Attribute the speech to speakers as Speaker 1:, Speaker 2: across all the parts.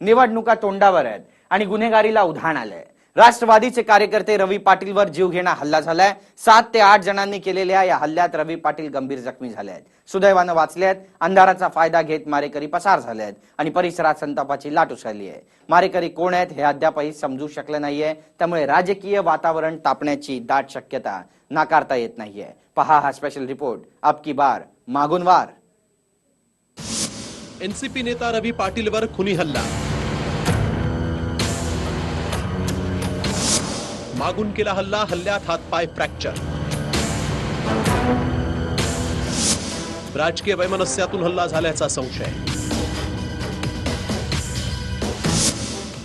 Speaker 1: निवडणुका तोंडावर आहेत आणि गुन्हेगारीला उधाण आलंय. राष्ट्रवादीचे कार्यकर्ते रवी पाटीलवर जीवघेणा हल्ला झालाय. सात ते आठ जणांनी केलेल्या या हल्ल्यात रवी पाटील गंभीर जखमी झाले आहेत. सुदैवानं वाचले आहेत. अंधाराचा फायदा घेत मारेकरी पसार झाले आहेत आणि परिसरात संतापाची लाट उसळली आहे. मारेकरी कोण आहेत हे अद्यापही समजू शकलं नाहीये. त्यामुळे राजकीय वातावरण तापण्याची दाट शक्यता नाकारता येत नाहीये. पहा हा स्पेशल रिपोर्ट अब की बार. मागून वार.
Speaker 2: एनसीपी नेता रवी पाटीलवर खुनी हल्ला. मागून केला हल्ला हल्ल्यात हातपाय फ्रॅक्चर राजकीय वैमनस्यातून हल्ला झाल्याचा संशय.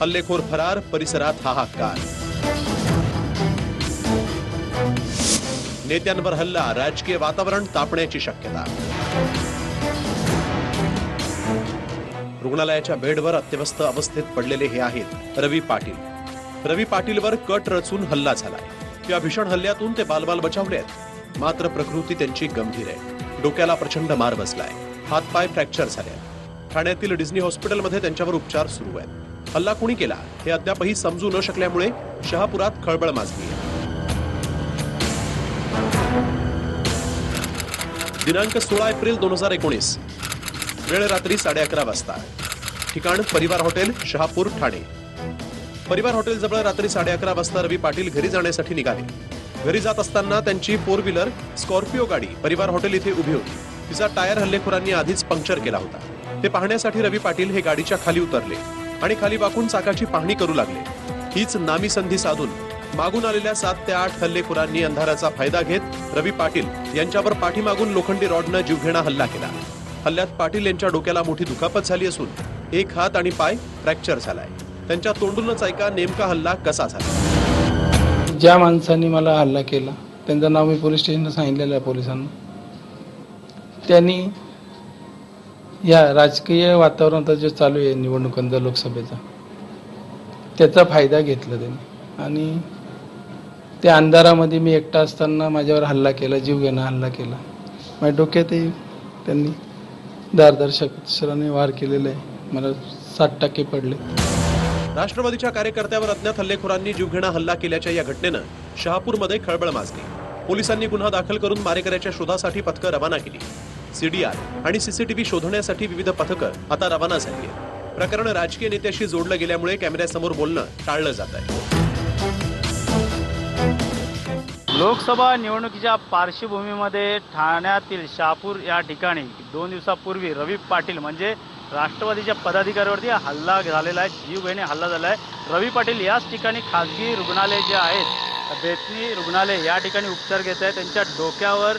Speaker 2: हल्लेखोर फरार परिसरात हाहाकार. नेत्यांवर हल्ला राजकीय वातावरण तापण्याची शक्यता. रुग्णालयाच्या बेडवर अत्यवस्थ अवस्थेत पडलेले हे आहेत रवी पाटील. रवी पाटीलवर कट रचून हल्ला झालाय या भीषण हल्ल्यातून ते बालबाल बचावले आहेत. मात्र प्रकृती त्यांची गंभीर आहे. डोक्याला प्रचंड मार बसलाय. हातपाय फ्रॅक्चर झाले ठाण्यातील डिझनी हॉस्पिटलमध्ये त्यांच्यावर उपचार सुरू आहेत. हल्ला कुणी केला? हे अद्यापही समजू न शकल्यामुळे शहापुरात खळबळ माजली आहे. दिनांक सोळा एप्रिल दोन हजार एकोणीस. वेळ रात्री साडे अकरा वाजता. ठिकाण परिवार हॉटेल शहापूर ठाणे. परिवार हॉटेल जवळ रात्री साडे अकरा वाजता रवी पाटील घरी जाण्यासाठी निघाले. घरी जात असताना त्यांची फोर व्हीलर स्कॉर्पिओ गाडी परिवार हॉटेल इथे उभी होती. तिचा टायर हल्लेखोरांनी आधीच पंक्चर केला होता. ते पाहण्यासाठी रवी पाटील हे गाडीच्या खाली उतरले आणि खाली वाकून चाकाची पाहणी करू लागले. हीच नामी संधी साधून मागून आलेल्या सात ते आठ हल्लेखोरांनी अंधाराचा फायदा घेत रवी पाटील यांच्यावर पाठीमागून लोखंडी रॉडनं जीवघेणा हल्ला केला. हल्ल्यात पाटील यांच्या डोक्याला मोठी दुखापत झाली असून एक हात आणि पाय फ्रॅक्चर झालाय. त्यांच्या तोंडूनच ऐका नेमका हल्ला कसा झाला.
Speaker 3: ज्या माणसांनी मला हल्ला केला त्यांचं नाव मी पोलीस स्टेशनला सांगितलेलं आहे पोलिसांना. त्यांनी या राजकीय वातावरणात जे चालू आहे निवडणुकांचा लोकसभेचा त्याचा फायदा घेतला त्यांनी. आणि त्या अंधारामध्ये मी एकटा असताना माझ्यावर हल्ला केला जीव घेणं हल्ला केला. माझ्या डोक्यातही त्यांनी दारदर्शक शराने वार केलेला आहे. मला साठ टक्के पडले.
Speaker 2: राष्ट्रवादीच्या कार्यकर्त्यावर अज्ञात हल्लेखोरांनी जीवघेणा हल्ला केल्याच्या या घटनेनं शहापूरमध्ये खळबळ माजली. पोलिसांनी गुन्हा दाखल करून मारेकऱ्याच्या शोधासाठी पथकं रवाना केली. सीडीआर आणि सीसीटीव्ही शोधण्यासाठी विविध पथकं आता रवाना झाली आहेत. प्रकरण राजकीय नेत्याशी जोडलं गेल्यामुळे कॅमेऱ्यासमोर बोलणं टाळलं जात आहे.
Speaker 4: लोकसभा निवडणुकीच्या पार्श्वभूमीमध्ये ठाण्यातील शहापूर या ठिकाणी दोन दिवसापूर्वी रवी पाटील म्हणजे राष्ट्रवादीच्या पदाधिकाऱ्यावरती हल्ला झालेला आहे जीवघेणे हल्ला झाला आहे. रवी पाटील याच ठिकाणी खाजगी रुग्णालय जे आहेत बेतनी रुग्णालय या ठिकाणी उपचार घेत आहे त्यांच्या डोक्यावर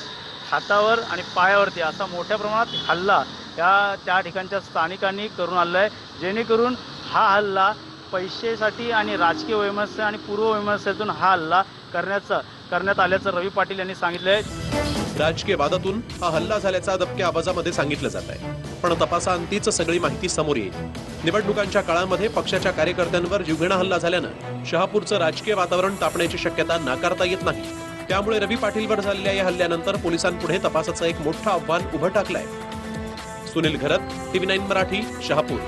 Speaker 4: हातावर आणि पायावरती असा मोठ्या प्रमाणात हल्ला या त्या ठिकाणच्या स्थानिकांनी करून आणला आहे जेणेकरून हा हल्ला पैसेसाठी आणि राजकीय वैमनस्य आणि पूर्व वैमनस्यातून हा हल्ला करण्याचा करण्यात आल्याचं रवी पाटील यांनी सांगितलं आहे.
Speaker 2: राजकीय वादातून हा हल्ला झाल्याचा दबक्या आवाजामध्ये सांगितलं जात आहे. पण तपासाअंतीच सगळी माहिती समोर येईल. निवडणुकांच्या काळामध्ये पक्षाच्या कार्यकर्त्यांवर जीवघेणा हल्ला झाल्यानं शहापूरचं राजकीय वातावरण तापण्याची शक्यता नाकारता येत नाही. त्यामुळे रवी पाटीलवर झालेल्या या हल्ल्यानंतर पोलिसांपुढे तपासाचं एक मोठं आव्हान उभं टाकलंय. Sunil Gharat TV nine Marathi Shahapur.